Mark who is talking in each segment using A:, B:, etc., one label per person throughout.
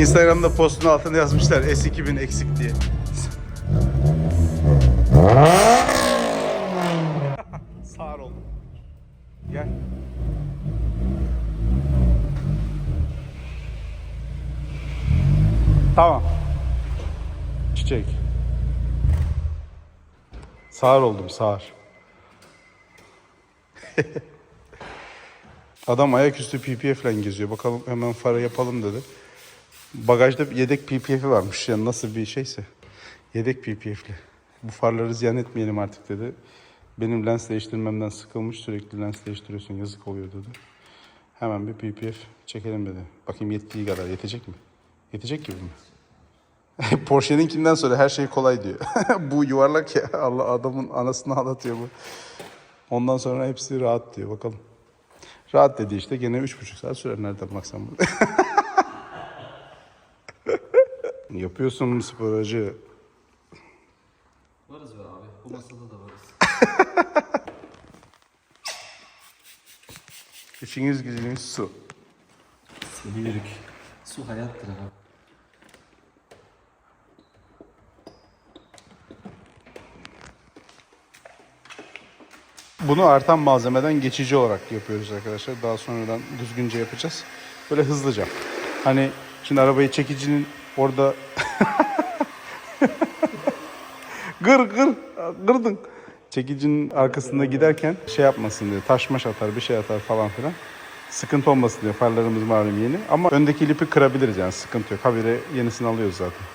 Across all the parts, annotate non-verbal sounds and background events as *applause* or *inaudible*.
A: Instagram'da postun altına yazmışlar S2000 eksik diye. *laughs* Sağır oldum. Gel. Tamam. Çiçek. Sağır oldum sağır. *laughs* Adam ayaküstü PPF ile geziyor. Bakalım hemen fara yapalım dedi. Bagajda yedek PPF'i varmış. Yani nasıl bir şeyse. Yedek PPF'li. Bu farları ziyan etmeyelim artık dedi. Benim lens değiştirmemden sıkılmış. Sürekli lens değiştiriyorsun yazık oluyor dedi. Hemen bir PPF çekelim dedi. Bakayım yettiği kadar. Yetecek mi? Yetecek gibi mi? *laughs* Porsche'ninkinden sonra her şey kolay diyor. *laughs* bu yuvarlak ya. Allah adamın anasını ağlatıyor bu. Ondan sonra hepsi rahat diyor. Bakalım. Rahat dedi işte. Gene üç buçuk saat sürer nereden baksan burada. *laughs* Yapıyorsun spor hacı.
B: Varız be abi. Bu masada da varız. *laughs*
A: İşiniz gücünüz su.
B: Seviyoruz. Su hayattır abi.
A: Bunu artan malzemeden geçici olarak yapıyoruz arkadaşlar. Daha sonradan düzgünce yapacağız. Böyle hızlıca. Hani şimdi arabayı çekicinin orada *laughs* gır gır gırdın. Çekicinin arkasında giderken şey yapmasın diye taş maş atar bir şey atar falan filan. Sıkıntı olmasın diye farlarımız malum yeni. Ama öndeki lipi kırabiliriz yani sıkıntı yok. Habire yenisini alıyoruz zaten.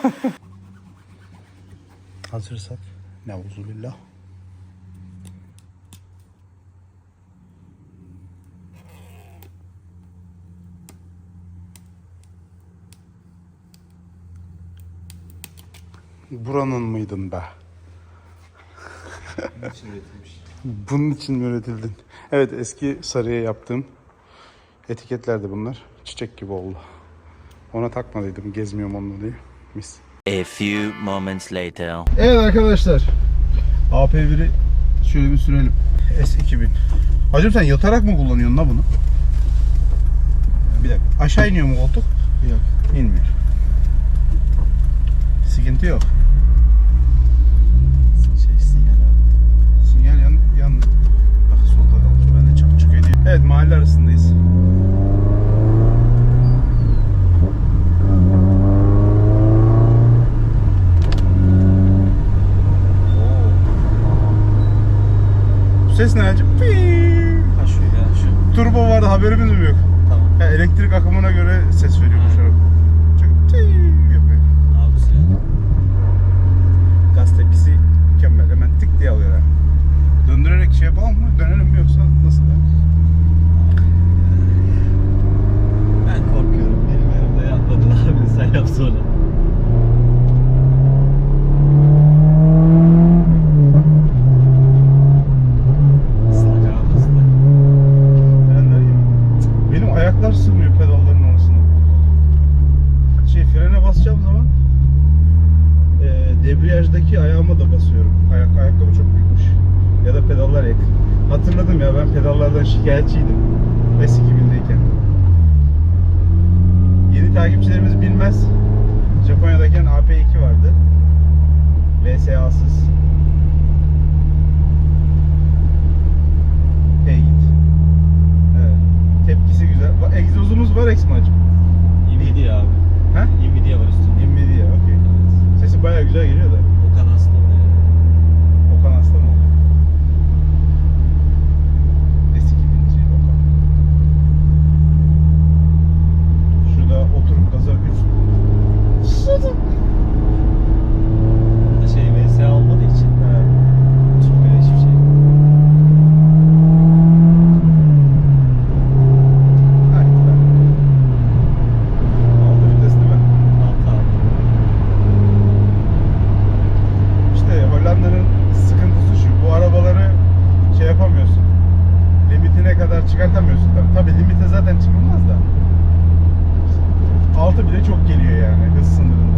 A: *laughs* Hazırsak. Neuzubillah. Buranın mıydın be?
B: Bunun için üretilmiş.
A: Bunun için mi üretildin? Evet eski sarıya yaptığım etiketlerdi bunlar. Çiçek gibi oldu. Ona takmadıydım gezmiyorum onunla diye. Mis.
C: A few moments later.
A: Evet arkadaşlar. AP1'i şöyle bir sürelim. S2000. Hacım sen yatarak mı kullanıyorsun la bunu? Bir dakika. Aşağı iniyor mu koltuk? Yok. İnmiyor. Sıkıntı yok.
B: Şey sinyal abi.
A: Sinyal yan, yan. Bak solda kalmış. Ben de çabuk çıkıyor diye. Evet mahalle arasındayız. Bu ses ne acaba?
B: Ha şu ya şu.
A: Turbo vardı haberimiz mi yok?
B: Tamam.
A: Ya elektrik akımına göre ses veriyormuş araba. Çok tüy yapıyor.
B: Abi sinyal.
A: Gaz tepkisi mükemmel. Hemen tık diye alıyor yani. Döndürerek şey yapalım mı? Dönelim mi yoksa nasıl? ya?
B: Ben korkuyorum. Benim yanımda yapmadın abi. Sen yap sonra. Islak abi ıslak.
A: Frenler iyi. Benim ayaklar sığmıyor pedalların arasına. Şey frene basacağım zaman e, debriyajdaki ayağıma da basıyorum. Ayak, ayakkabı çok büyükmüş. Ya da pedallar yakın. Hatırladım ya ben pedallardan şikayetçiydim. S2000'deyken. Yeni takipçilerimiz bilmez. Japonya'dayken AP2 vardı. VSA'sız. Hey git. Evet. Tepkisi güzel. Egzozumuz var Exma'cım.
B: Nvidia abi.
A: Ha?
B: Nvidia var üstünde.
A: Nvidia, okey. Sesi bayağı güzel geliyor da.
B: Okan hasta oraya.
A: Okan hasta mı oldu? S2000'ci Okan. Şurada oturup gaza 3
B: Burada şey VSA olmadığı için tutmuyor hiçbir şey.
A: Haydi be. Altı vites değil mi?
B: Altı abi.
A: İşte Hollanda'nın sıkıntısı şu. Bu arabaları şey yapamıyorsun. Limitine kadar çıkartamıyorsun. Tabii, tabii limite zaten çıkılmaz da. Altı bile çok geliyor yani hız sınırında.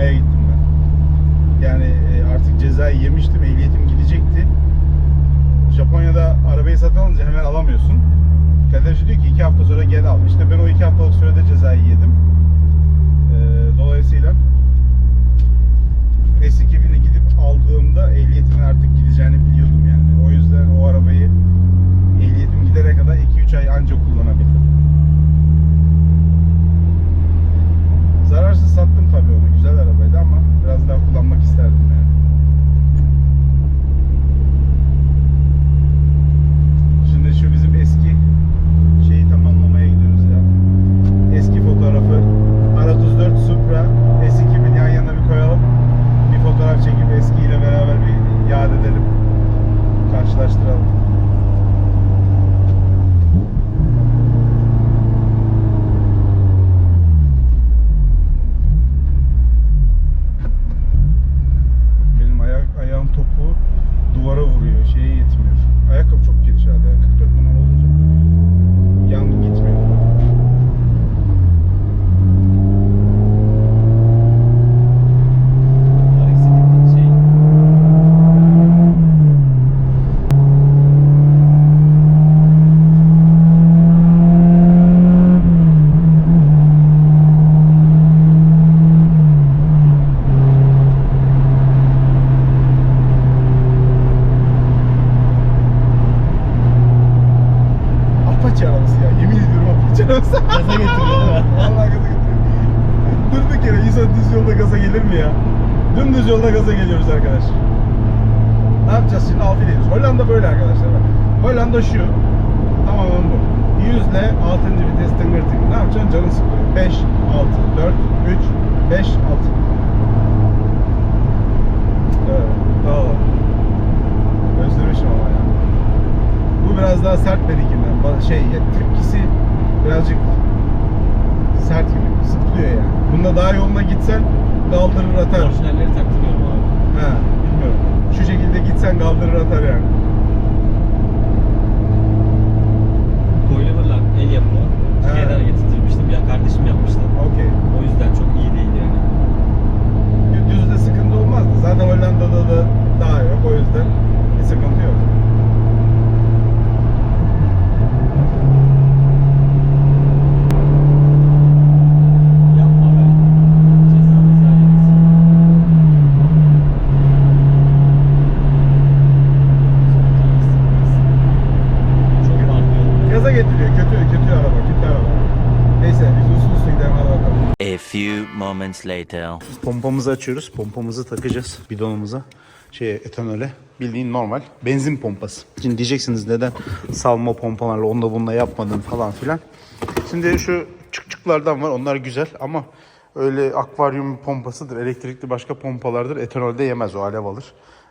A: almaya gittim ben. Yani e, artık cezayı yemiştim, ehliyetim gidecekti. Japonya'da arabayı satın alınca hemen alamıyorsun. Kaderci diyor ki iki hafta sonra geri al. İşte ben o iki haftalık sürede cezayı yedim. E, dolayısıyla S2000'i gidip aldığımda ehliyetimin artık gideceğini biliyordum yani. O yüzden o arabayı ehliyetim gidere kadar 2-3 ay anca kullanabildim. 100 ile 6. vites tıngır tıngır. Ne yapacaksın? Canın sıkılıyor. 5, 6, 4, 3, 5, 6. Evet. Doğru. Özlemişim ama ya. Bu biraz daha sert benimkinden. Şey ya, tepkisi birazcık sert gibi zıplıyor yani. Bunda daha yoluna gitsen kaldırır atar.
B: Orijinalleri taktırıyorum abi.
A: Ha, bilmiyorum. Şu şekilde gitsen kaldırır atar yani.
B: Coilover'lar el yapımı. Türkiye'den
A: Ha.
B: getirtmiştim. Ya kardeşim yapmıştı.
A: Okey.
B: O yüzden çok iyi değil yani.
A: Düzde sıkıntı olmazdı. Zaten Hollanda'da da daha yok. O yüzden bir sıkıntı yok.
B: Yapma be. Ceza meza yeriz. Çok bağırıyor.
A: Gaza getiriyor. Kötü, kötü araba. Kötü araba. Neyse biz uslu uslu gidelim hadi bakalım.
C: A few moments later.
A: Pompamızı açıyoruz. Pompamızı takacağız bidonumuza. Şeye etanole. Bildiğin normal. Benzin pompası. Şimdi diyeceksiniz neden salma pompalarla onda bununla yapmadın falan filan. Şimdi şu çıkçıklardan var. Onlar güzel ama öyle akvaryum pompasıdır. Elektrikli başka pompalardır. Etanolde yemez o alev alır.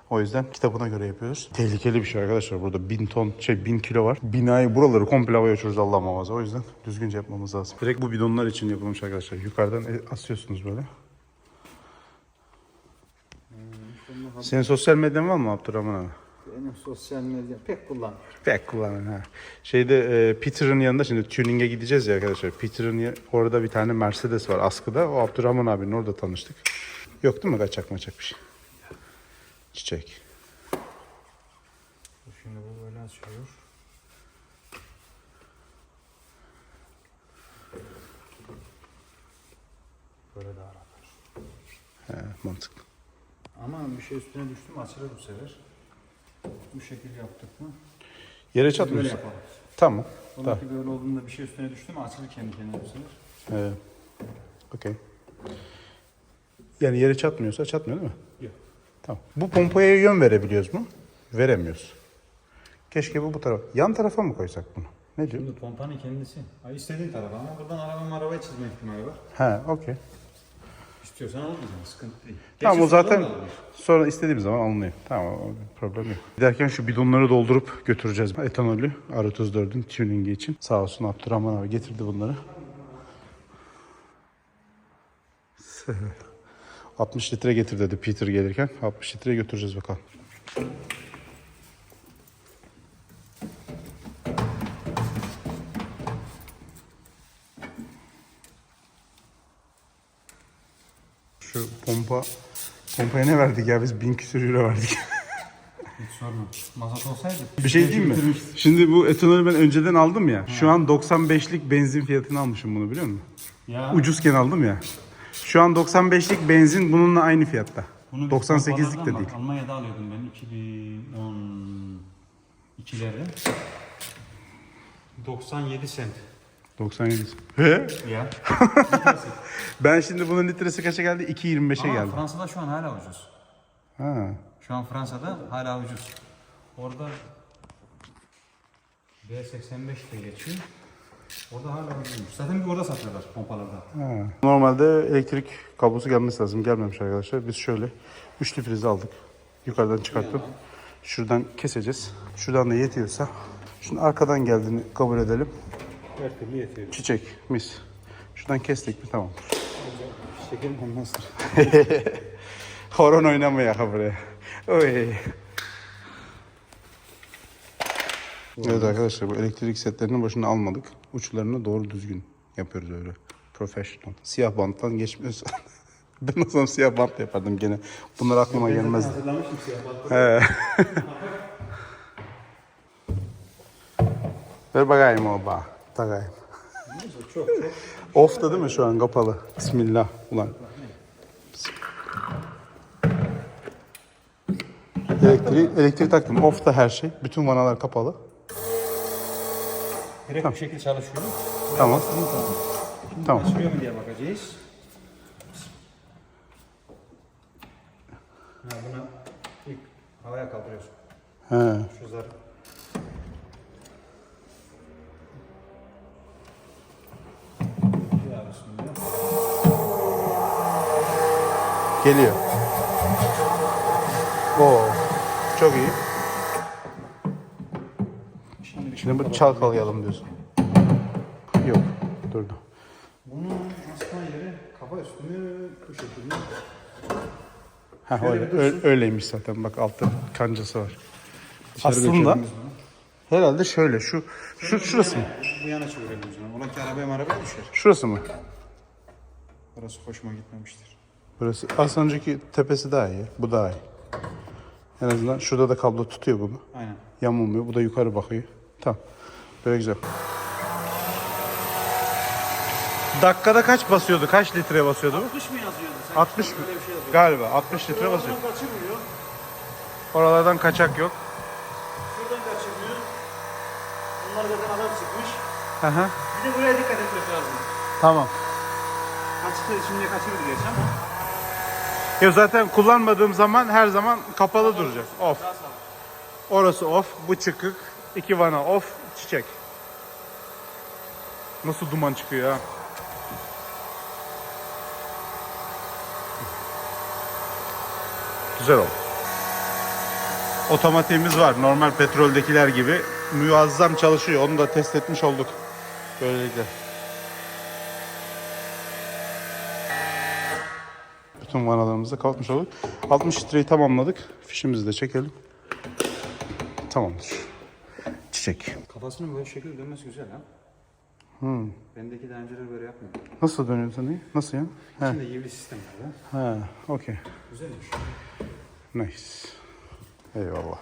A: O yüzden kitabına göre yapıyoruz. Tehlikeli bir şey arkadaşlar. Burada bin ton, şey bin kilo var. Binayı buraları komple havaya uçururuz Allah muhafaza. O yüzden düzgünce yapmamız lazım. Direkt bu bidonlar için yapılmış arkadaşlar. Yukarıdan e, asıyorsunuz böyle. Senin sosyal medyan var mı Abdurrahman abi?
D: Benim sosyal medya pek kullanmıyorum.
A: Pek kullanın ha. Şeyde e, Peter'ın yanında şimdi tuning'e gideceğiz ya arkadaşlar. Peter'ın orada bir tane Mercedes var askıda. O Abdurrahman abinin orada tanıştık. Yok değil mi kaçak maçak bir şey? Çiçek.
D: Şimdi bu böyle açıyor. Böyle daha rahat.
A: He, mantıklı.
D: Ama bir şey üstüne düştü mü açılır bu sefer. Bu şekil yaptık mı?
A: Yere
D: Böyle
A: çatmıyorsun.
D: yapalım.
A: Tamam. Tamam.
D: Ondaki böyle olduğunda bir şey üstüne düştü mü açılır kendi kendine bu sefer.
A: Ee, Okey. Yani yere çatmıyorsa çatmıyor değil mi?
D: Yok.
A: Tamam. Bu pompaya yön verebiliyoruz mu? Veremiyoruz. Keşke bu bu tarafa. Yan tarafa mı koysak bunu? Ne diyor?
D: Şimdi pompanın kendisi. Ay istediğin tarafa ama buradan araba arabayı çizme ihtimali var.
A: Ha, okey.
D: İstiyorsan almayacaksın sıkıntı değil.
A: Tamam o zaten
D: da
A: sonra istediğim zaman alınıyor. Tamam o bir problem yok. Giderken şu bidonları doldurup götüreceğiz. Etanolü R34'ün tuningi için. Sağ olsun Abdurrahman abi getirdi bunları. *laughs* 60 litre getir dedi Peter gelirken. 60 litre götüreceğiz bakalım. Şu pompa pompaya ne verdik ya biz bin küsür euro verdik. *laughs*
D: Sorma. Mazot olsaydı.
A: Bir şey diyeyim mi? Şimdi bu etanolü ben önceden aldım ya. Şu an 95'lik benzin fiyatını almışım bunu biliyor musun?
D: Ya.
A: Ucuzken aldım ya. Şu an 95'lik benzin bununla aynı fiyatta.
D: Bunu biz
A: 98'lik de değil.
D: Almanya'da alıyordum ben 2012'lerde. 97 sent.
A: 97. He?
D: Ya. *laughs*
A: Ben şimdi bunun litresi kaça geldi? 2.25'e
D: Ama
A: geldi.
D: Fransa'da şu an hala ucuz.
A: Ha.
D: Şu an Fransa'da hala ucuz. Orada B85 de geçiyor. Orada hala ucuzmuş. Zaten bir orada satıyorlar pompalarda.
A: Ha. Normalde elektrik kablosu gelmesi lazım. Gelmemiş arkadaşlar. Biz şöyle üçlü prizi aldık. Yukarıdan çıkarttım. Şuradan keseceğiz. Şuradan da yetiyorsa şunu arkadan geldiğini kabul edelim.
D: Her türlü yetiyor.
A: Çiçek, mis. Şuradan kestik mi tamam.
D: Şekerim olmazdır. *laughs*
A: Horon oynamaya ha buraya. Oy. Evet arkadaşlar bu elektrik setlerinin başını almadık. Uçlarını doğru düzgün yapıyoruz öyle. Professional. Siyah banttan geçmiyoruz. *laughs* ben o zaman siyah bant yapardım gene. Bunlar aklıma gelmezdi.
D: Hazırlamışım siyah
A: He. *laughs* Ver bakayım o ba. Takayım.
D: Çok çok.
A: Off da değil mi şu an kapalı? Bismillah ulan. Elektriği, elektriği taktım. Off da her şey. Bütün vanalar kapalı.
D: Direkt bir şekilde çalışıyor.
A: Tamam. Tamam.
D: Açılıyor mu diye bakacağız. Ha, buna ilk havaya kaldırıyorsun.
A: He.
D: Şu zarı.
A: Geliyor. Oo. Çok iyi.
D: Şimdi
A: Şimdi bu çalkalayalım diyorsun. Yok. Durdu.
D: Bunun asma yeri kafa üstünü bu şekilde.
A: Ha, öyle, öyleymiş zaten. Bak altta kancası var.
D: Dışarı
A: Aslında
D: bunu.
A: herhalde şöyle. Şu, şu şurası mı?
D: Bu yana çevirelim o zaman. Ola ki arabaya marabaya düşer.
A: Şurası mı?
D: Orası hoşuma gitmemiştir.
A: Burası. Az önceki tepesi daha iyi. Bu daha iyi. En azından şurada da kablo tutuyor bunu.
D: Aynen.
A: Yamulmuyor. Bu da yukarı bakıyor. Tamam. Böyle güzel. Dakikada kaç basıyordu? Kaç litre basıyordu bu?
D: 60 mı yazıyordu? Sen
A: 60 mı?
D: Böyle bir şey.
A: Galiba 60 litre basıyor.
D: Oradan kaçırmıyor.
A: Oralardan kaçak yok.
D: Şuradan kaçırmıyor. Bunlar zaten adam sıkmış.
A: Hı hı.
D: Bir de buraya dikkat etmesi lazım.
A: Tamam.
D: Kaçtı şimdi kaçırdı gerçi ama.
A: Ya zaten kullanmadığım zaman her zaman kapalı duracak. Off. Orası off, bu çıkık. İki vana off, çiçek. Nasıl duman çıkıyor ya? Güzel oldu. Otomatiğimiz var. Normal petroldekiler gibi. Muazzam çalışıyor. Onu da test etmiş olduk. Böylelikle. Bütün vanalarımızı da kapatmış olduk. 60 litreyi tamamladık. Fişimizi de çekelim. Tamamdır. Çiçek.
D: Kafasının böyle şekilde dönmesi güzel ha. Hmm. Bendeki daha önceleri böyle yapmıyor.
A: Nasıl dönüyor seni? Nasıl ya? He.
D: Şimdi yivli sistem var ha.
A: Ha, okey.
D: Güzelmiş.
A: Nice. Eyvallah.